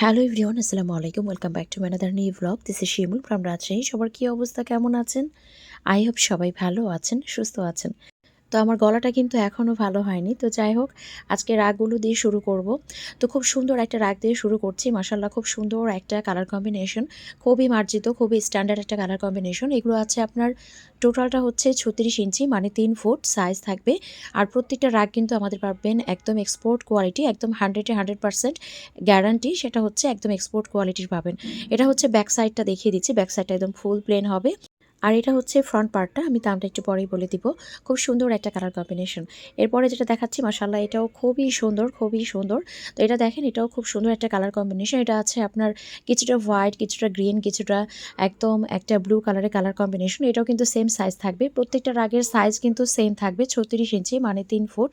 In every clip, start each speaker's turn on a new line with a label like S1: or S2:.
S1: Hello everyone, আসসালামু আলাইকুম। Welcome back to my another new blog this is Shimul from Rajshahi সবার কী অবস্থা? কেমন আছেন? আই হোপ সবাই ভালো আছেন, সুস্থ আছেন। তো আমার গলাটা কিন্তু এখনও ভালো হয়নি। তো যাই হোক, আজকে রাগগুলো দিয়ে শুরু করব। তো খুব সুন্দর একটা রাগ দিয়ে শুরু করছি। মাসাল্লাহ খুব সুন্দর একটা কালার কম্বিনেশন খুবই মার্জিত, খুবই স্ট্যান্ডার্ড একটা কালার কম্বিনেশন এগুলো আছে আপনার টোটালটা হচ্ছে ছত্রিশ ইঞ্চি মানে তিন ফুট সাইজ থাকবে। আর প্রত্যেকটা রাগ কিন্তু আমাদের পাবেন একদম এক্সপোর্ট কোয়ালিটি একদম হান্ড্রেডে হান্ড্রেড পার্সেন্ট গ্যারান্টি সেটা হচ্ছে একদম এক্সপোর্ট কোয়ালিটির পাবেন। এটা হচ্ছে ব্যাক সাইডটা দেখিয়ে দিচ্ছি। ব্যাক সাইডটা একদম ফুল প্লেন হবে। আর এটা হচ্ছে ফ্রন্ট পার্টটা আমি দামটা একটু পরেই বলে দিব। খুব সুন্দর একটা কালার কম্বিনেশন এরপরে যেটা দেখাচ্ছি মাসাল্লাহ এটাও খুবই সুন্দর খুবই সুন্দর। তো এটা দেখেন, এটাও খুব সুন্দর একটা কালার কম্বিনেশন এটা আছে আপনার কিছুটা হোয়াইট কিছুটা গ্রিন কিছুটা একদম একটা ব্লু কালারের কালার কম্বিনেশন এটাও কিন্তু সেম সাইজ থাকবে। প্রত্যেকটা রাগের সাইজ কিন্তু সেম থাকবে, ছত্রিশ ইঞ্চি মানে তিন ফুট।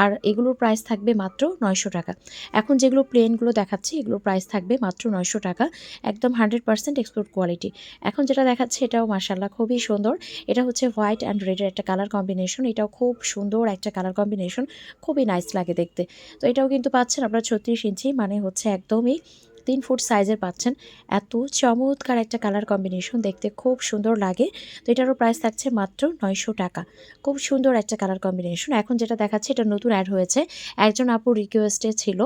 S1: আর এগুলোর প্রাইস থাকবে মাত্র নয়শো টাকা। এখন যেগুলো প্লেনগুলো দেখাচ্ছি, এগুলোর প্রাইস থাকবে মাত্র নয়শো টাকা। একদম হান্ড্রেড পার্সেন্ট এক্সপোর্ট কোয়ালিটি এখন যেটা দেখাচ্ছে, এটাও মাসাল্লাহ খুবই সুন্দর। এটা হচ্ছে হোয়াইট অ্যান্ড রেডের একটা কালার কম্বিনেশন। এটাও খুব সুন্দর একটা কালার কম্বিনেশন। খুবই নাইস লাগে দেখতে। তো এটাও কিন্তু পাচ্ছেন আপনারা ছত্রিশ ইঞ্চি মানে হচ্ছে একদমই তিন ফুট সাইজের পাচ্ছেন। এত চমৎকার একটা কালার কম্বিনেশন দেখতে খুব সুন্দর লাগে। তো এটারও প্রাইস থাকছে মাত্র নয়শো টাকা। খুব সুন্দর একটা কালার কম্বিনেশন এখন যেটা দেখাচ্ছে, এটা নতুন অ্যাড হয়েছে। একজন আপু রিকোয়েস্টে ছিল।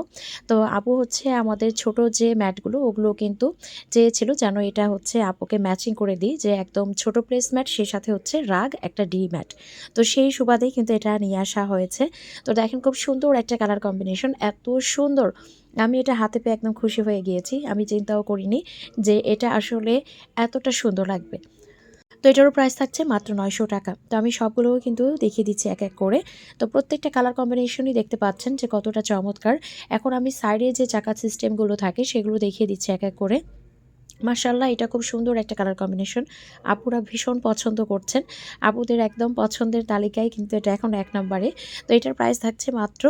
S1: তো আপু হচ্ছে আমাদের ছোট যে ম্যাটগুলো ওগুলো কিন্তু চেয়েছিল যেন এটা হচ্ছে আপুকে ম্যাচিং করে দিই যে একদম ছোট প্লেস ম্যাট সেই সাথে হচ্ছে রাগ, একটা ডি ম্যাট তো সেই সুবাদেই কিন্তু এটা নিয়ে আসা হয়েছে। তো দেখেন খুব সুন্দর একটা কালার কম্বিনেশন এত সুন্দর। আমি এটা হাতে পেয়ে একদম খুশি হয়ে গিয়েছি। আমি চিন্তাও করিনি যে এটা আসলে এতটা সুন্দর লাগবে। তো এটারও প্রাইস থাকছে মাত্র নয়শো টাকা। তো আমি সবগুলোও কিন্তু দেখিয়ে দিচ্ছি এক এক করে। তো প্রত্যেকটা কালার কম্বিনেশনই দেখতে পাচ্ছেন যে কতটা চমৎকার। এখন আমি সাইডে যে চাকা সিস্টেমগুলো থাকে সেগুলো দেখিয়ে দিচ্ছি এক এক করে। মার্শাল্লাহ এটা খুব সুন্দর একটা কালার কম্বিনেশন আপুরা ভীষণ পছন্দ করছেন। আপুদের একদম পছন্দের তালিকায় কিন্তু এটা এখন এক নম্বরে। তো এটার প্রাইস থাকছে মাত্র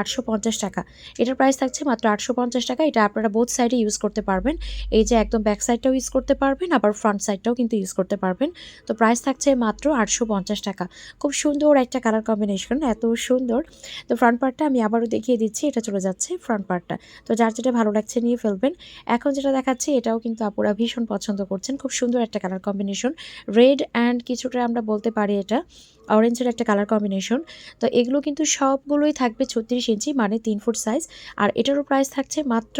S1: আটশো পঞ্চাশ টাকা। এটার প্রাইস থাকছে মাত্র আটশো পঞ্চাশ টাকা। এটা আপনারা বোথ সাইডে ইউজ করতে পারবেন। এই যে একদম ব্যাক সাইডটাও ইউজ করতে পারবেন, আবার ফ্রন্ট সাইডটাও কিন্তু ইউজ করতে পারবেন। তো প্রাইস থাকছে মাত্র আটশো পঞ্চাশ টাকা। খুব সুন্দর একটা কালার কম্বিনেশন এত সুন্দর। তো ফ্রন্ট পার্টটা আমি আবারও দেখিয়ে দিচ্ছি, এটা চলে যাচ্ছে ফ্রন্ট পার্টটা তো যার যেটা ভালো লাগছে নিয়ে ফেলবেন। এখন যেটা দেখাচ্ছি, এটাও কিন্তু আপুরা ভীষণ পছন্দ করছেন। খুব সুন্দর একটা কালার কম্বিনেশন রেড অ্যান্ড কিছুটা আমরা বলতে পারি এটা। অরেঞ্জের একটা কালার কম্বিনেশন তো এগুলো কিন্তু সবগুলোই থাকবে ছত্রিশ ইঞ্চি মানে তিন ফুট সাইজ আর এটারও প্রাইস থাকছে মাত্র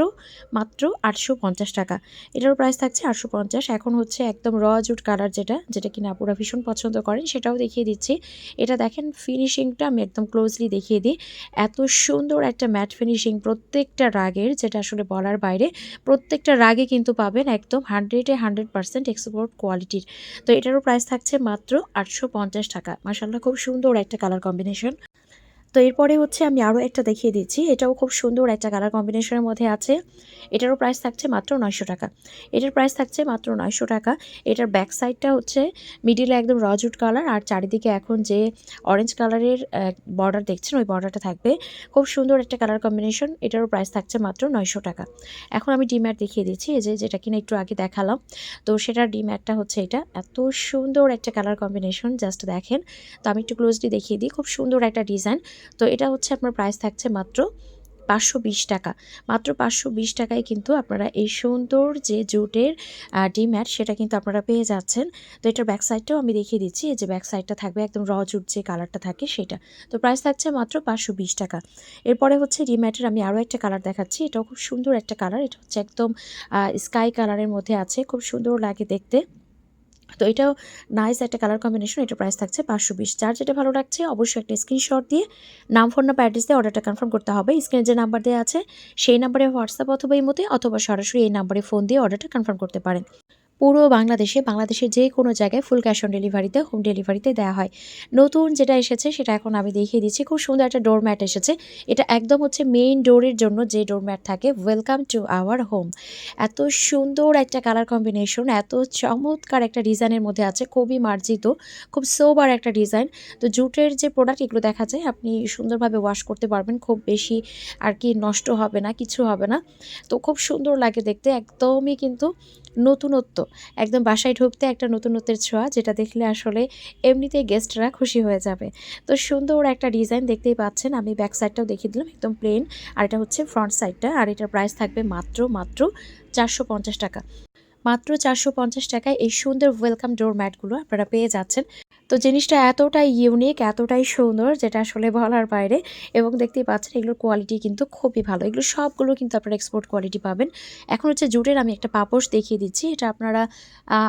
S1: মাত্র আটশো পঞ্চাশ টাকা। এটারও প্রাইস থাকছে আটশো পঞ্চাশ। এখন হচ্ছে একদম র জুট কালার যেটা যেটা কিনা আপুরা ভীষণ পছন্দ করেন, সেটাও দেখিয়ে দিচ্ছি। এটা দেখেন ফিনিশিংটা আমি একদম ক্লোজলি দেখিয়ে দিই। এত সুন্দর একটা ম্যাট ফিনিশিং প্রত্যেকটা রাগের যেটা আসলে বলার বাইরে, প্রত্যেকটা রাগে কিন্তু পাবেন একদম হান্ড্রেডে হান্ড্রেড পার্সেন্ট এক্সপোর্ট কোয়ালিটির তো এটারও প্রাইস থাকছে মাত্র আটশো পঞ্চাশ টাকা। মাসাল্লাহ খুব সুন্দর একটা কালার কম্বিনেশন তো এরপরে হচ্ছে আমি আরও একটা দেখিয়ে দিচ্ছি। এটাও খুব সুন্দর একটা কালার কম্বিনেশনের মধ্যে আছে। এটারও প্রাইস থাকছে মাত্র নয়শো টাকা। এটার প্রাইস থাকছে মাত্র নয়শো টাকা। এটার ব্যাক সাইডটা হচ্ছে মিডিলে একদম রজুট কালার আর চারিদিকে এখন যে অরেঞ্জ কালারের বর্ডার দেখছেন, ওই বর্ডারটা থাকবে। খুব সুন্দর একটা কালার কম্বিনেশন এটারও প্রাইস থাকছে মাত্র নয়শো টাকা। এখন আমি ডিম্যাট দেখিয়ে দিচ্ছি, এই যে যেটা কিনা একটু আগে দেখালাম। তো সেটার ডিম্যাটটা হচ্ছে এটা। এত সুন্দর একটা কালার কম্বিনেশন জাস্ট দেখেন। তো আমি একটু ক্লোজলি দেখিয়ে দিই। খুব সুন্দর একটা ডিজাইন তো এটা হচ্ছে আপনার প্রাইস থাকছে মাত্র পাঁচশো বিশ টাকা। মাত্র পাঁচশো বিশ টাকায় কিন্তু আপনারা এই সুন্দর যে জুটের ডিম্যাট সেটা কিন্তু আপনারা পেয়ে যাচ্ছেন। তো এটার ব্যাক সাইডটাও আমি দেখিয়ে দিচ্ছি, এই যে ব্যাক সাইডটা থাকবে, একদম র জুট যে কালারটা থাকে সেটা। তো প্রাইস থাকছে মাত্র পাঁচশো বিশ টাকা। এরপরে হচ্ছে ডিম্যাটের আমি আরও একটা কালার দেখাচ্ছি, এটাও খুব সুন্দর একটা কালার এটা হচ্ছে একদম স্কাই কালারের মধ্যে আছে, খুব সুন্দর লাগে দেখতে। তো এটাও নাইস একটা কালার কম্বিনেশন এটা প্রাইস থাকছে পাঁচশো বিশ। চার যেটা ভালো লাগছে, অবশ্যই একটা স্ক্রিনশট দিয়ে নাম ফোন নাম্বার অ্যাড্রেস দিয়ে অর্ডারটা কনফার্ম করতে হবে। স্ক্রিনে যে নাম্বার দেওয়া আছে, সেই নাম্বারে হোয়াটসঅ্যাপ অথবা এই মতে অথবা সরাসরি এই নাম্বারে ফোন দিয়ে অর্ডারটা কনফার্ম করতে পারেন। পুরো বাংলাদেশে, বাংলাদেশের যে কোনো জায়গায় ফুল ক্যাশ অন ডেলিভারিতে হোম ডেলিভারিতে দেওয়া হয়। নতুন যেটা এসেছে, সেটা এখন আমি দেখিয়ে দিচ্ছি। খুব সুন্দর একটা ডোর ম্যাট এসেছে। এটা একদম হচ্ছে মেইন ডোরের জন্য যে ডোর ম্যাট থাকে ওয়েলকাম টু আওয়ার হোম এত সুন্দর একটা কালার কম্বিনেশন এত চমৎকার একটা ডিজাইনের মধ্যে আছে, খুবই মার্জিত, খুব সোবার একটা ডিজাইন তো জুটের যে প্রোডাক্ট এগুলো দেখা যায়, আপনি সুন্দরভাবে ওয়াশ করতে পারবেন, খুব বেশি আর কি নষ্ট হবে না, কিছু হবে না। তো খুব সুন্দর লাগে দেখতে, একদমই কিন্তু নতুনত্ব। একদম বাসায় ঢুকতে একটা নতুন নতুনত্বের ছোঁয়া, যেটা দেখলে আসলে এমনিতেই গেস্টরা খুশি হয়ে যাবে। তো সুন্দর একটা ডিজাইন দেখতেই পাচ্ছেন, আমি ব্যাক সাইডটাও দেখিয়ে দিলাম, একদম প্লেন আর এটা হচ্ছে ফ্রন্ট সাইডটা আর এটার প্রাইস থাকবে মাত্র মাত্র চারশো পঞ্চাশ টাকা। মাত্র চারশো পঞ্চাশ টাকায় এই সুন্দর ওয়েলকাম ডোর ম্যাটগুলো আপনারা পেয়ে যাচ্ছেন। তো জিনিসটা এতটাই ইউনিক এতটাই সুন্দর যেটা আসলে বলার বাইরে এবং দেখতেই পাচ্ছেন এগুলোর কোয়ালিটি কিন্তু খুবই ভালো। এগুলো সবগুলো কিন্তু আপনারা এক্সপোর্ট কোয়ালিটি পাবেন। এখন হচ্ছে জুটের আমি একটা পাপোশ দেখিয়ে দিচ্ছি। এটা আপনারা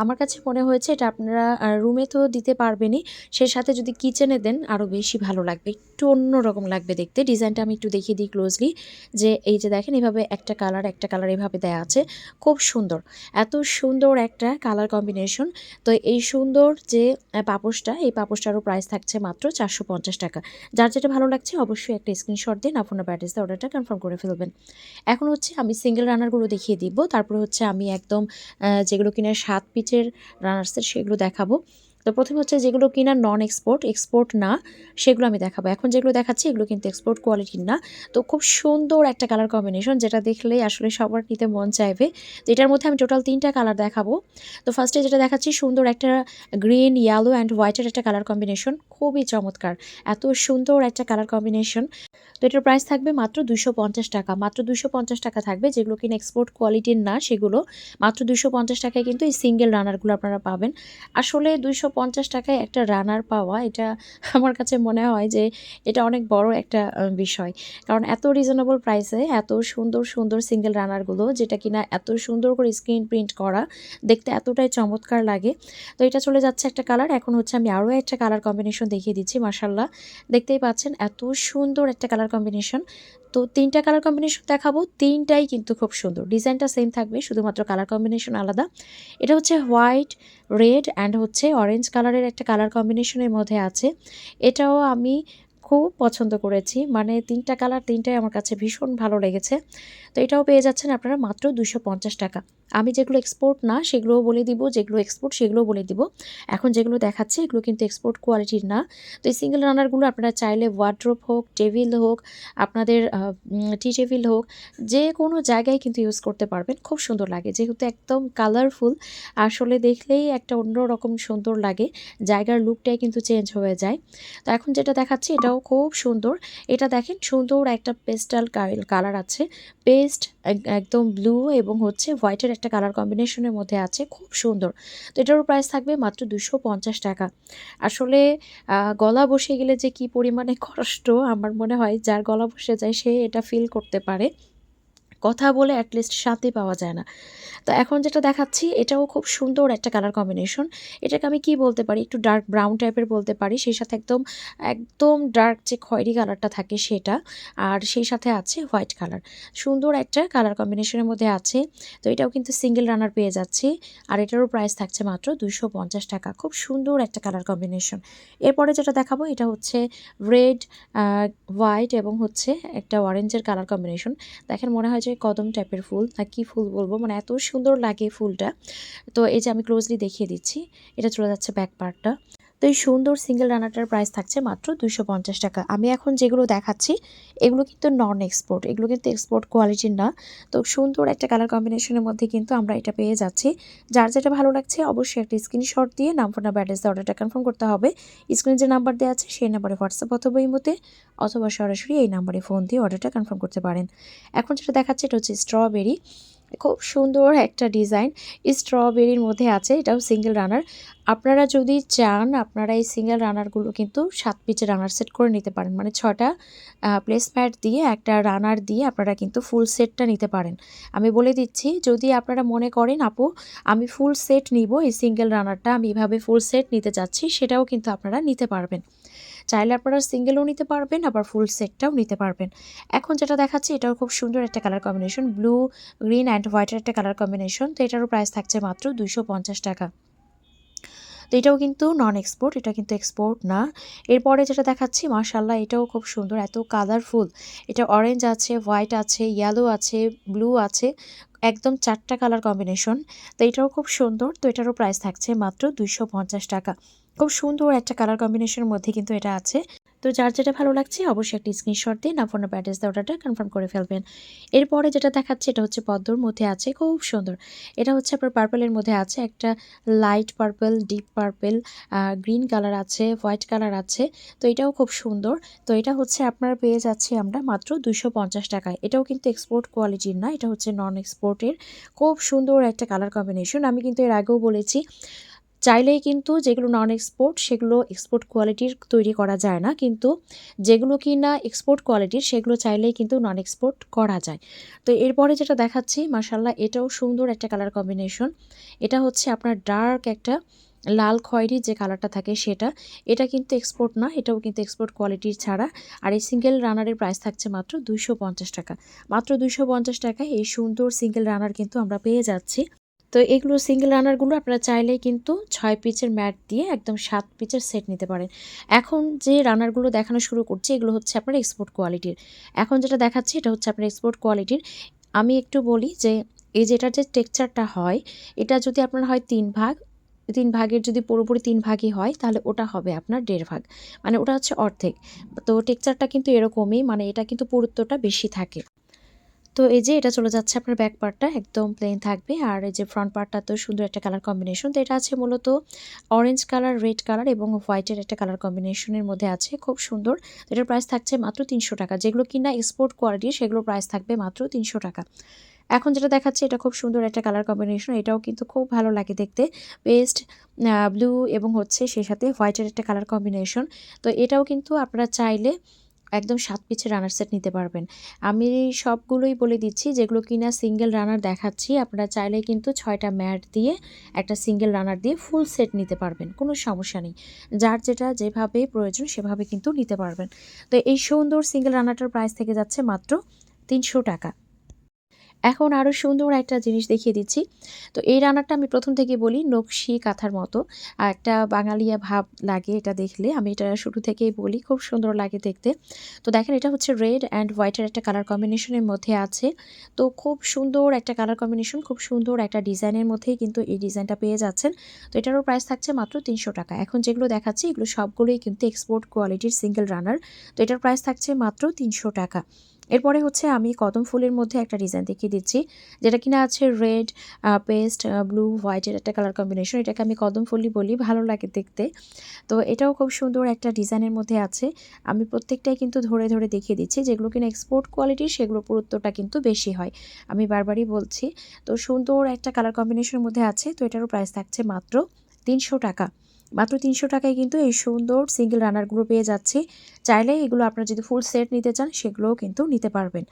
S1: আমার কাছে মনে হয়েছে এটা আপনারা রুমে তো দিতে পারবেনই। সেই সাথে যদি কিচেনে দেন আরও বেশি ভালো লাগবে। একটু অন্যরকম লাগবে দেখতে। ডিজাইনটা আমি একটু দেখিয়ে দিই ক্লোজলি যে এই যে দেখেন এভাবে একটা কালার একটা কালার এভাবে দেওয়া আছে। খুব সুন্দর। এত সুন্দর একটা কালার কম্বিনেশন তো এই সুন্দর যে পাপোশটা, এই পাপোশটারও প্রাইস থাকছে মাত্র চারশো পঞ্চাশ টাকা। যার যেটা ভালো লাগছে অবশ্যই একটা স্ক্রিনশট দিন আপনার ব্যাটেসে অর্ডারটা কনফার্ম করে ফেলবেন। এখন হচ্ছে আমি সিঙ্গেল রানারগুলো দেখিয়ে দিব। তারপরে হচ্ছে আমি একদম যেগুলো কিনা সাত পিচের রানার্সের সেগুলো দেখাবো। তো প্রথমে হচ্ছে যেগুলো কিনা নন এক্সপোর্ট এক্সপোর্ট না, সেগুলো আমি দেখাবো। এখন যেগুলো দেখাচ্ছি, এগুলো কিন্তু এক্সপোর্ট কোয়ালিটির না। তো খুব সুন্দর একটা কালার কম্বিনেশন যেটা দেখলে আসলে সবার নিতে মন চাইবে। তো এটার মধ্যে আমি টোটাল তিনটা কালার দেখাবো। তো ফার্স্টে যেটা দেখাচ্ছি, সুন্দর একটা গ্রিন ইয়েলো অ্যান্ড হোয়াইটের একটা কালার কম্বিনেশন খুবই চমৎকার। এত সুন্দর একটা কালার কম্বিনেশন তো এটার প্রাইস থাকবে মাত্র দুশো টাকা। মাত্র দুশো টাকা থাকবে যেগুলো কিনা এক্সপোর্ট কোয়ালিটির না সেগুলো। মাত্র দুশো টাকায় কিন্তু এই সিঙ্গেল রানারগুলো আপনারা পাবেন। আসলে দুইশো পঞ্চাশ টাকায় একটা রানার পাওয়া, এটা আমার কাছে মনে হয় যে এটা অনেক বড় একটা বিষয়। কারণ এত রিজনেবল প্রাইসে এত সুন্দর সুন্দর সিঙ্গেল রানারগুলো যেটা কিনা এত সুন্দর করে স্ক্রিন প্রিন্ট করা, দেখতে এতটাই চমৎকার লাগে। তো এটা চলে যাচ্ছে একটা কালার এখন হচ্ছে আমি আরও একটা কালার কম্বিনেশন দেখিয়ে দিচ্ছি মার্শাল্লাহ দেখতেই পাচ্ছেন এত সুন্দর একটা কালার কম্বিনেশন তো তিনটা কালার কম্বিনেশন দেখাবো। তিনটাই কিন্তু খুব সুন্দর। ডিজাইনটা সেম থাকবে, শুধুমাত্র কালার কম্বিনেশন আলাদা। এটা হচ্ছে হোয়াইট রেড অ্যান্ড হচ্ছে অরেঞ্জ কালারের একটা কালার কম্বিনেশনের মধ্যে আছে। এটাও আমি খুব পছন্দ করেছি। মানে তিনটা কালার তিনটাই আমার কাছে ভীষণ ভালো লেগেছে। তো এটাও পেয়ে যাচ্ছেন আপনারা মাত্র দুশো পঞ্চাশ টাকা। আমি যেগুলো এক্সপোর্ট না, সেগুলোও বলে দিব, যেগুলো এক্সপোর্ট সেগুলোও বলে দিব। এখন যেগুলো দেখাচ্ছি, এগুলো কিন্তু এক্সপোর্ট কোয়ালিটির না। তো এই সিঙ্গেল রানারগুলো আপনারা চাইলে ওয়ার্ড্রোপ হোক টেবিল হোক, আপনাদের টি টেবিল হোক, যে কোনো জায়গায় কিন্তু ইউজ করতে পারবেন। খুব সুন্দর লাগে। যেহেতু একদম কালারফুল আসলে দেখলেই একটা অন্যরকম সুন্দর লাগে। জায়গার লুকটাই কিন্তু চেঞ্জ হয়ে যায়। তো এখন যেটা দেখাচ্ছি, এটাও খুব সুন্দর। এটা দেখেন সুন্দর একটা পেস্টাল কালার আছে। পেস্ট একদম ব্লু এবং হচ্ছে হোয়াইটের একটা কালার কম্বিনেশনের মধ্যে আছে, খুব সুন্দর। তো এটারও প্রাইস থাকবে মাত্র দুশো পঞ্চাশ টাকা। আসলে গলা বসে গেলে যে কি পরিমাণে কষ্ট, আমার মনে হয় যার গলা বসে যায় সে এটা ফিল করতে পারে। কথা বলে অ্যাটলিস্ট শান্তি পাওয়া যায় না। তো এখন যেটা দেখাচ্ছি, এটাও খুব সুন্দর একটা কালার কম্বিনেশন এটাকে আমি কি বলতে পারি? একটু ডার্ক ব্রাউন টাইপের বলতে পারি। সেই সাথে একদম একদম ডার্ক যে খয়েরি কালারটা থাকে সেটা, আর সেই সাথে আছে হোয়াইট কালার সুন্দর একটা কালার কম্বিনেশনের মধ্যে আছে। তো এটাও কিন্তু সিঙ্গেল রানার পেয়ে যাচ্ছি। আর এটারও প্রাইস থাকছে মাত্র দুশো পঞ্চাশ টাকা। খুব সুন্দর একটা কালার কম্বিনেশন এরপরে যেটা দেখাবো, এটা হচ্ছে রেড হোয়াইট এবং হচ্ছে একটা অরেঞ্জের কালার কম্বিনেশন দেখেন, মনে হয় যে কদম টাইপের ফুল। না কি ফুল বলব? মানে এত সুন্দর লাগে ফুলটা। তো এই যে আমি ক্লোজলি দেখিয়ে দিচ্ছি, এটা চলে যাচ্ছে ব্যাক পার্টটা তো এই সুন্দর সিঙ্গেল রানারটার প্রাইস থাকছে মাত্র দুশো পঞ্চাশ টাকা। আমি এখন যেগুলো দেখাচ্ছি, এগুলো কিন্তু নন এক্সপোর্ট এগুলো কিন্তু এক্সপোর্ট কোয়ালিটির না। তো সুন্দর একটা কালার কম্বিনেশনের মধ্যে কিন্তু আমরা এটা পেয়ে যাচ্ছি। যার যেটা ভালো লাগছে অবশ্যই একটা স্ক্রিনশট দিয়ে নাম ফোন নাম্বার অ্যাড্রেস অর্ডারটা কনফার্ম করতে হবে। স্ক্রিনে যে নাম্বার দেওয়া আছে সেই নাম্বারে হোয়াটসঅ্যাপ অথবা ইমোতে অথবা সরাসরি এই নাম্বারে ফোন দিয়ে অর্ডারটা কনফার্ম করতে পারেন। এখন যেটা দেখাচ্ছে এটা হচ্ছে স্ট্রবেরি খুব সুন্দর একটা ডিজাইন। স্ট্রবেরির মধ্যে আছে, এটাও সিঙ্গেল রানার। আপনারা যদি চান, আপনারা এই সিঙ্গেল রানারগুলো কিন্তু সাত পিচের রানার সেট করে নিতে পারেন। মানে ছটা প্লেস প্লেসম্যাট দিয়ে, একটা রানার দিয়ে আপনারা কিন্তু ফুল সেটটা নিতে পারেন। আমি বলে দিচ্ছি, যদি আপনারা মনে করেন, আপু, আমি ফুল সেট নিব, এই সিঙ্গেল রানারটা আমি এভাবে ফুল সেট নিতে চাচ্ছি, সেটাও কিন্তু আপনারা নিতে পারবেন। চাইলে আপনারা সিঙ্গেলও নিতে পারবেন, আবার ফুল সেটটাও নিতে পারবেন। এখন যেটা দেখাচ্ছি, এটাও খুব সুন্দর একটা colour combination blue green and হোয়াইটের একটা কালার কম্বিনেশন তো এটারও প্রাইস থাকছে মাত্র দুশো টাকা। তো এটাও কিন্তু নন এক্সপোর্ট এটা কিন্তু এক্সপোর্ট না। এরপরে যেটা দেখাচ্ছি মার্শাল্লাহ এটাও খুব সুন্দর, এত কালারফুল এটা অরেঞ্জ আছে হোয়াইট আছে ইয়েলো আছে ব্লু আছে, একদম চারটা কালার কম্বিনেশন তো এটাও খুব সুন্দর, তো এটারও প্রাইস থাকছে মাত্র দুইশো পঞ্চাশ টাকা। খুব সুন্দর একটা কালার কম্বিনেশনের মধ্যে কিন্তু এটা আছে। তো যার যেটা ভালো লাগছে অবশ্যই একটি স্ক্রিনশট দিয়ে না ফোনের দিয়ে অর্ডারটা কনফার্ম করে ফেলবেন। এরপরে যেটা দেখাচ্ছে এটা হচ্ছে পদ্মর মধ্যে আছে, খুব সুন্দর। এটা হচ্ছে আপনার পার্পেলের মধ্যে আছে, একটা light purple deep purple green colour আছে হোয়াইট কালার আছে, তো এটাও খুব সুন্দর। তো এটা হচ্ছে আপনার পেয়ে যাচ্ছি আমরা মাত্র দুশো টাকায়। এটাও কিন্তু এক্সপোর্ট কোয়ালিটির না, এটা হচ্ছে নন এক্সপোর্টের খুব সুন্দর একটা কালার কম্বিনেশন আমি কিন্তু এর আগেও বলেছি চাইলেই কিন্তু যেগুলো নন এক্সপোর্ট সেগুলো এক্সপোর্ট কোয়ালিটির তৈরি করা যায় না। কিন্তু যেগুলো কি না এক্সপোর্ট কোয়ালিটির সেগুলো চাইলেই কিন্তু নন এক্সপোর্ট করা যায়। তো এরপরে যেটা দেখাচ্ছি মাসাল্লাহ এটাও সুন্দর একটা কালার কম্বিনেশন এটা হচ্ছে আপনার ডার্ক একটা লাল খয়েরি যে কালারটা থাকে সেটা। এটা কিন্তু এক্সপোর্ট না, এটাও কিন্তু এক্সপোর্ট কোয়ালিটির ছাড়া। আর এই সিঙ্গেল রানারের প্রাইস থাকছে মাত্র দুইশো পঞ্চাশ টাকা। মাত্র দুইশো পঞ্চাশ টাকায় এই সুন্দর সিঙ্গেল রানার কিন্তু আমরা পেয়ে যাচ্ছি। তো এগুলো সিঙ্গেল রানারগুলো আপনারা চাইলেই কিন্তু ছয় পিচের ম্যাট দিয়ে একদম সাত পিচের সেট নিতে পারেন। এখন যে রানারগুলো দেখানো শুরু করছে, এগুলো হচ্ছে আপনার এক্সপোর্ট কোয়ালিটির এখন যেটা দেখাচ্ছি, এটা হচ্ছে আপনার এক্সপোর্ট কোয়ালিটির আমি একটু বলি যে, এই যেটার যে টেক্সচারটা হয়, এটা যদি আপনার হয় তিন ভাগ, তিন ভাগের যদি পুরোপুরি তিন ভাগই হয়, তাহলে ওটা হবে আপনার দেড় ভাগ। মানে ওটা হচ্ছে অর্ধেক। তো টেক্সচারটা কিন্তু এরকমই মানে এটা কিন্তু পুরুত্বটা বেশি থাকে। তো এই যে এটা চলে যাচ্ছে আপনার ব্যাক পার্টটা একদম প্লেন থাকবে। আর এই যে ফ্রন্ট পার্টটা তো সুন্দর একটা কালার কম্বিনেশন তো এটা আছে মূলত অরেঞ্জ কালার রেড কালার এবং হোয়াইটের একটা কালার কম্বিনেশনের মধ্যে আছে, খুব সুন্দর। এটার প্রাইস থাকছে মাত্র তিনশো টাকা। যেগুলো কিনা এক্সপোর্ট কোয়ালিটি সেগুলো প্রাইস থাকবে মাত্র তিনশো টাকা। এখন যেটা দেখাচ্ছে, এটা খুব সুন্দর একটা কালার কম্বিনেশন এটাও কিন্তু খুব ভালো লাগে দেখতে। পেস্ট ব্লু এবং হচ্ছে সেই সাথে হোয়াইটের একটা কালার কম্বিনেশন তো এটাও কিন্তু আপনারা চাইলে একদম সাত পিছে রানার সেট নিতে পারবেন। আমি সবগুলোই বলে দিচ্ছি, যেগুলো কিনা সিঙ্গেল রানার দেখাচ্ছি, আপনারা চাইলে কিন্তু ছয়টা ম্যাট দিয়ে একটা সিঙ্গেল রানার দিয়ে ফুল সেট নিতে পারবেন, কোনো সমস্যা নেই। যার যেটা যেভাবে প্রয়োজন সেভাবে কিন্তু নিতে পারবেন। তো এই সুন্দর সিঙ্গেল রানারটার প্রাইস থেকে যাচ্ছে মাত্র তিনশো টাকা। এখন আরও সুন্দর একটা জিনিস দেখিয়ে দিচ্ছি। তো এই রান্নাটা আমি প্রথম থেকে বলি নকশি কাঁথার মতো। একটা বাঙালিয়া ভাব লাগে এটা দেখলে। আমি এটা শুরু থেকেই বলি, খুব সুন্দর লাগে দেখতে। তো দেখেন, এটা হচ্ছে রেড অ্যান্ড হোয়াইটের একটা কালার কম্বিনেশনের মধ্যে আছে। তো খুব সুন্দর একটা কালার কম্বিনেশন খুব সুন্দর একটা ডিজাইনের মধ্যেই কিন্তু এই ডিজাইনটা পেয়ে যাচ্ছেন। তো এটারও প্রাইস থাকছে মাত্র তিনশো টাকা। এখন যেগুলো দেখাচ্ছি, এগুলো সবগুলোই কিন্তু এক্সপোর্ট কোয়ালিটির সিঙ্গেল রানার তো এটার প্রাইস থাকছে মাত্র তিনশো টাকা। এরপরে হচ্ছে আমি কদম ফুলের মধ্যে একটা ডিজাইন দেখিয়ে দিচ্ছি, যেটা কিনা আছে রেড পেস্ট ব্লু হোয়াইটের একটা কালার কম্বিনেশন এটাকে আমি কদম ফুলই বলি, ভালো লাগে দেখতে। তো এটাও খুব সুন্দর একটা ডিজাইনের মধ্যে আছে। আমি প্রত্যেকটাই কিন্তু ধরে ধরে দেখিয়ে দিচ্ছি, যেগুলো কিনা এক্সপোর্ট কোয়ালিটির সেগুলো পুরুত্বটা কিন্তু বেশি হয়। আমি বারবারই বলছি, তো সুন্দর একটা কালার কম্বিনেশনের মধ্যে আছে, তো এটারও প্রাইস থাকছে মাত্র তিনশো টাকা। মাত্র তিনশো টাকায় কিন্তু এই সুন্দর সিঙ্গেল রানারগুলো পেয়ে যাচ্ছে। চাইলে এগুলো আপনারা যদি ফুল সেট নিতে চান, সেগুলোও কিন্তু নিতে পারবেন।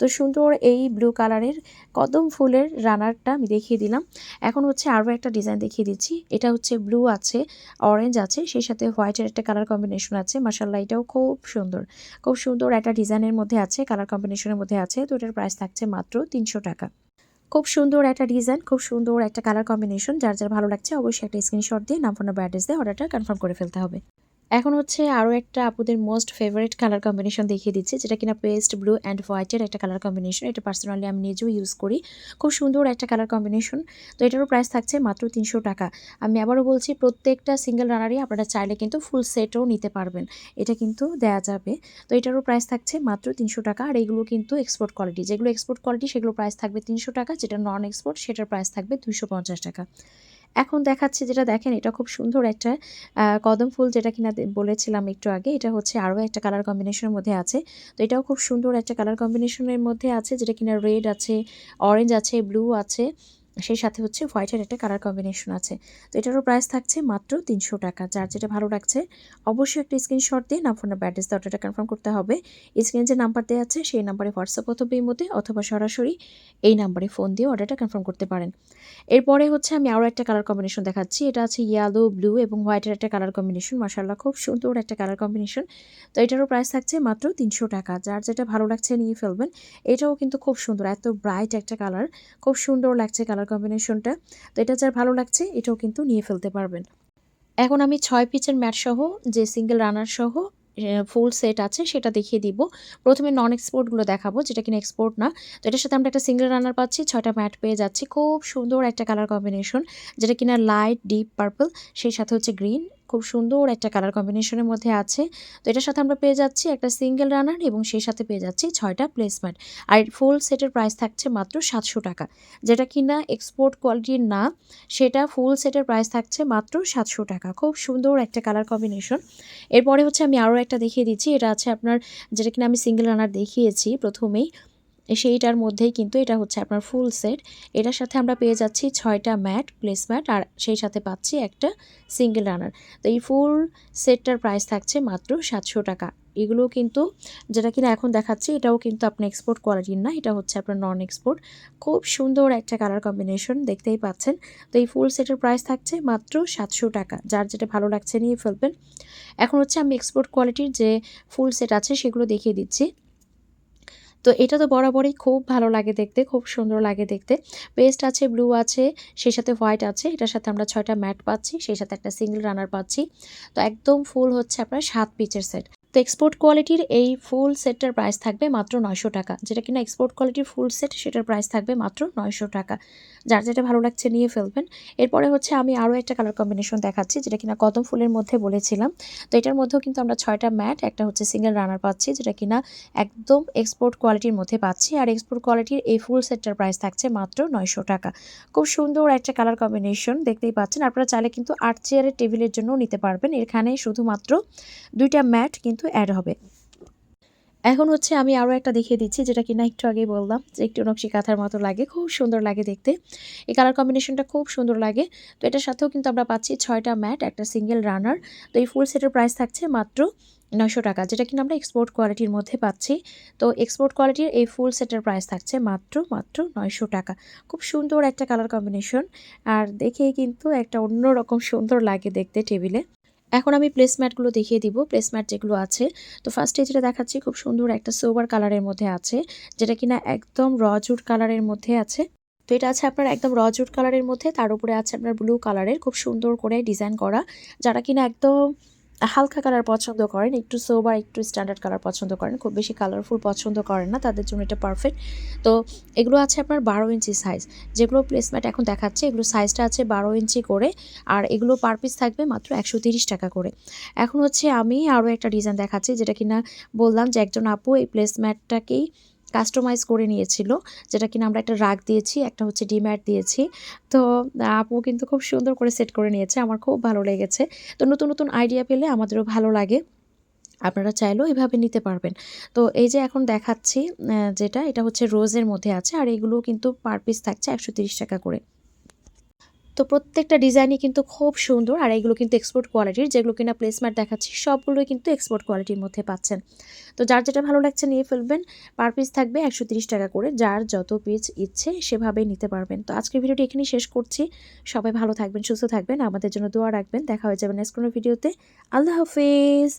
S1: তো সুন্দর এই ব্লু কালারের কদম ফুলের রানারটা আমি দেখিয়ে দিলাম। এখন হচ্ছে আরও একটা ডিজাইন দেখিয়ে দিচ্ছি। এটা হচ্ছে ব্লু আছে অরেঞ্জ আছে, সেই সাথে হোয়াইটের একটা কালার কম্বিনেশন আছে। মার্শাল্লাহ এটাও খুব সুন্দর। খুব সুন্দর একটা ডিজাইনের মধ্যে আছে কালার কম্বিনেশনের মধ্যে আছে। তো এটার প্রাইস থাকছে মাত্র তিনশো টাকা। খুব সুন্দর একটা ডিজাইন খুব সুন্দর একটা কালার কম্বিনেশন যার যার ভালো লাগছে অবশ্যই একটা স্ক্রিনশট দিয়ে নাম ফোন অ্যাড্রেস দিয়ে অর্ডারটা কনফার্ম করে ফেলতে হবে। এখন হচ্ছে আরও একটা আপুদের মোস্ট ফেভারিট কালার কম্বিনেশন দেখিয়ে দিচ্ছি, যেটা কিনা পেস্ট ব্লু অ্যান্ড হোয়াইটের একটা কালার কম্বিনেশন এটা পার্সোনালি আমি নিজেও ইউজ করি। খুব সুন্দর একটা কালার কম্বিনেশন তো এটারও প্রাইস থাকছে মাত্র তিনশো টাকা। আমি আবারও বলছি, প্রত্যেকটা সিঙ্গেল রানারই আপনারা চাইলে কিন্তু ফুল সেটও নিতে পারবেন। এটা কিন্তু দেয়া যাবে। তো এটারও প্রাইস থাকছে মাত্র তিনশো টাকা। আর এগুলো কিন্তু এক্সপোর্ট কোয়ালিটি যেগুলো এক্সপোর্ট কোয়ালিটি সেগুলো প্রাইস থাকবে তিনশো টাকা। যেটা নন এক্সপোর্ট সেটার প্রাইস থাকবে দুশো পঞ্চাশ টাকা। এখন দেখাচ্ছি যেটা দেখেন, এটা খুব সুন্দর একটা কদম ফুল যেটা কিনা বলেছিলাম একটু আগে, এটা হচ্ছে আরও একটা কালার কম্বিনেশনের মধ্যে আছে। তো এটাও খুব সুন্দর একটা কালার কম্বিনেশনের মধ্যে আছে, যেটা কিনা রেড আছে অরেঞ্জ আছে ব্লু আছে। সেই সাথে হচ্ছে হোয়াইটের একটা কালার কম্বিনেশন আছে। তো এটারও প্রাইস থাকছে মাত্র তিনশো টাকা। যার যেটা ভালো লাগছে, অবশ্যই একটা স্ক্রিনশট দিয়ে নাম ফোন নাম্বার অ্যাড্রেস অর্ডারটা কনফার্ম করতে হবে। স্ক্রিনে যে নাম্বার দেওয়া আছে, সেই নাম্বারে হোয়াটসঅ্যাপ অথবা ইমোতে অথবা সরাসরি এই নাম্বারে ফোন দিয়ে অর্ডারটা কনফার্ম করতে পারেন। এরপরে হচ্ছে আমি আরও একটা কালার কম্বিনেশন দেখাচ্ছি। এটা আছে ইয়েলো ব্লু এবং হোয়াইটের একটা কালার কম্বিনেশন মাসাল্লাহ খুব সুন্দর একটা কালার কম্বিনেশন তো এটারও প্রাইস থাকছে মাত্র তিনশো টাকা। যার যেটা ভালো লাগছে নিয়ে ফেলবেন, এটাও কিন্তু খুব সুন্দর, এত ব্রাইট একটা কালার খুব সুন্দর লাগছে কালার কম্বিনেশনটা তো এটা যার ভালো লাগছে, এটাও কিন্তু নিয়ে ফেলতে পারবেন। এখন আমি ছয় পিচের ম্যাট সহ যে সিঙ্গেল রানার সহ ফুল সেট আছে, সেটা দেখিয়ে দিব। প্রথমে নন এক্সপোর্টগুলো দেখাবো, যেটা কিনা এক্সপোর্ট না। তো এটার সাথে আমরা একটা সিঙ্গেল রানার পাচ্ছি, ছয়টা ম্যাট পেয়ে যাচ্ছি। খুব সুন্দর একটা কালার কম্বিনেশন যেটা কিনা লাইট ডিপ পার্পল সেই সাথে হচ্ছে গ্রিন খুব সুন্দর একটা কালার কম্বিনেশনের মধ্যে আছে। তো এটার সাথে আমরা পেয়ে যাচ্ছি একটা সিঙ্গেল রানার এবং সেই সাথে পেয়ে যাচ্ছি ছয়টা প্লেসমেন্ট আর ফুল সেটের প্রাইস থাকছে মাত্র সাতশো টাকা। যেটা কিনা এক্সপোর্ট কোয়ালিটির না, সেটা ফুল সেটের প্রাইস থাকছে মাত্র সাতশো টাকা। খুব সুন্দর একটা কালার কম্বিনেশন এরপরে হচ্ছে আমি আরও একটা দেখিয়ে দিচ্ছি। এটা আছে আপনার, যেটা কিনা আমি সিঙ্গেল রানার দেখিয়েছি প্রথমেই। সেইটার মধ্যেই কিন্তু এটা হচ্ছে আপনার ফুল সেট এটার সাথে আমরা পেয়ে যাচ্ছি ছয়টা ম্যাট প্লেস ম্যাট আর সেই সাথে পাচ্ছি একটা সিঙ্গেল রানার তো এই ফুল সেটটার প্রাইস থাকছে মাত্র সাতশো টাকা। এগুলো কিন্তু যেটা কিনা এখন দেখাচ্ছি, এটাও কিন্তু আপনার এক্সপোর্ট কোয়ালিটির না, এটা হচ্ছে আপনার নন এক্সপোর্ট খুব সুন্দর একটা কালার কম্বিনেশন দেখতেই পাচ্ছেন। তো এই ফুল সেটের প্রাইস থাকছে মাত্র সাতশো টাকা। যার যেটা ভালো লাগছে নিয়ে ফেলবেন। এখন হচ্ছে আমি এক্সপোর্ট কোয়ালিটির যে ফুল সেট আছে, সেগুলো দেখিয়ে দিচ্ছি। তো এটা তো বরাবরই খুব ভালো লাগে দেখতে, খুব সুন্দর লাগে দেখতে। পেস্ট আছে, ব্লু আছে, সেই সাথে হোয়াইট আছে, এটার সাথে আমরা ছয়টা ম্যাট পাচ্ছি, সেই সাথে একটা সিঙ্গেল রানার পাচ্ছি। তো একদম ফুল হচ্ছে আপনার সাত পিচের সেট। তো এক্সপোর্ট কোয়ালিটির এই ফুল সেটটার প্রাইস থাকবে মাত্র নয়শো টাকা। যেটা কিনা এক্সপোর্ট কোয়ালিটির ফুল সেট সেটার প্রাইস থাকবে মাত্র নয়শো টাকা। যার যেটা ভালো লাগছে নিয়ে ফেলবেন। এরপরে হচ্ছে আমি আরও একটা কালার কম্বিনেশন দেখাচ্ছি, যেটা কিনা কদম ফুলের মধ্যে বলেছিলাম। তো এটার মধ্যেও কিন্তু আমরা ছয়টা ম্যাট একটা হচ্ছে সিঙ্গেল রানার পাচ্ছি, যেটা কিনা একদম এক্সপোর্ট কোয়ালিটির মধ্যে পাচ্ছি। আর এক্সপোর্ট কোয়ালিটির এই ফুল সেটটার প্রাইস থাকছে মাত্র নয়শো টাকা। খুব সুন্দর একটা কালার কম্বিনেশন দেখতেই পাচ্ছেন। আপনারা চাইলে কিন্তু আট চেয়ারের টেবিলের জন্য নিতে পারবেন। এখানে শুধুমাত্র দুইটা ম্যাট কিন্তু অ্যাড হবে। এখন হচ্ছে আমি আরও একটা দেখিয়ে দিচ্ছি, যেটা কিনা একটু আগেই বললাম যে একটু নকশি কাঁথার মতো লাগে, খুব সুন্দর লাগে দেখতে। এই কালার কম্বিনেশনটা খুব সুন্দর লাগে। তো এটার সাথেও কিন্তু আমরা পাচ্ছি ছয়টা ম্যাট একটা সিঙ্গেল রানার তো এই ফুল সেটের প্রাইস থাকছে মাত্র নশো টাকা, যেটা কিনা আমরা এক্সপোর্ট কোয়ালিটির মধ্যে পাচ্ছি। তো এক্সপোর্ট কোয়ালিটির এই ফুল সেটের প্রাইস থাকছে মাত্র মাত্র নয়শো টাকা। খুব সুন্দর একটা কালার কম্বিনেশন আর দেখে কিন্তু একটা অন্যরকম সুন্দর লাগে দেখতে টেবিলে। এখন আমি প্লেসম্যাটগুলো দেখিয়ে দিব প্লেসম্যাট যেগুলো আছে। তো ফার্স্টে যেটা দেখাচ্ছি, খুব সুন্দর একটা সোবার কালারের মধ্যে আছে, যেটা কিনা একদম রজুট কালারের মধ্যে আছে। তো এটা আছে আপনার একদম রজুট কালারের মধ্যে, তার উপরে আছে আপনার ব্লু কালারের খুব সুন্দর করে ডিজাইন করা, যারা কিনা একদম হালকা কালার পছন্দ করেন, একটু সোবার একটু স্ট্যান্ডার্ড কালার পছন্দ করেন, খুব বেশি কালারফুল পছন্দ করেন না, তাদের জন্য এটা পারফেক্ট। তো এগুলো আছে আপনার বারো ইঞ্চি সাইজ যেগুলো প্লেসমেন্ট এখন দেখাচ্ছে, এগুলো সাইজটা আছে বারো ইঞ্চি করে, আর এগুলো পার পিস থাকবে মাত্র একশো তিরিশ টাকা করে। এখন হচ্ছে আমি আরও একটা ডিজাইন দেখাচ্ছি, যেটা কিনা বললাম যে একজন আপু এই প্লেসম্যাটটাকেই কাস্টমাইজ করে নিয়েছিল, যেটা কিনা আমরা একটা রাগ দিয়েছি, একটা হচ্ছে ডিম্যাট দিয়েছি। তো আপু কিন্তু খুব সুন্দর করে সেট করে নিয়েছে, আমার খুব ভালো লেগেছে। তো নতুন নতুন আইডিয়া পেলে আমাদেরও ভালো লাগে, আপনারা চাইলেও এভাবে নিতে পারবেন। তো এই যে এখন দেখাচ্ছি যেটা, এটা হচ্ছে রোজের মধ্যে আছে, আর এগুলো কিন্তু পার পিস থাকছে একশো টাকা করে। তো প্রত্যেকটা ডিজাইনই কিন্তু খুব সুন্দর আর এগুলো কিন্তু এক্সপোর্ট কোয়ালিটির যেগুলো কিনা প্লেসমেন্ট দেখাচ্ছি, সবগুলোই কিন্তু এক্সপোর্ট কোয়ালিটির মধ্যে পাচ্ছেন। তো যার যেটা ভালো লাগছে নিয়ে ফেলবেন পার পিস থাকবে একশো টাকা করে, যার যত পিস ইচ্ছে সেভাবেই নিতে পারবেন। তো আজকের ভিডিওটি এখানেই শেষ করছি। সবাই ভালো থাকবেন, সুস্থ থাকবেন, আমাদের জন্য দোয়া রাখবেন। দেখা হয়ে যাবে নেক্সট কোনো ভিডিওতে আল্লাহ হাফিজ!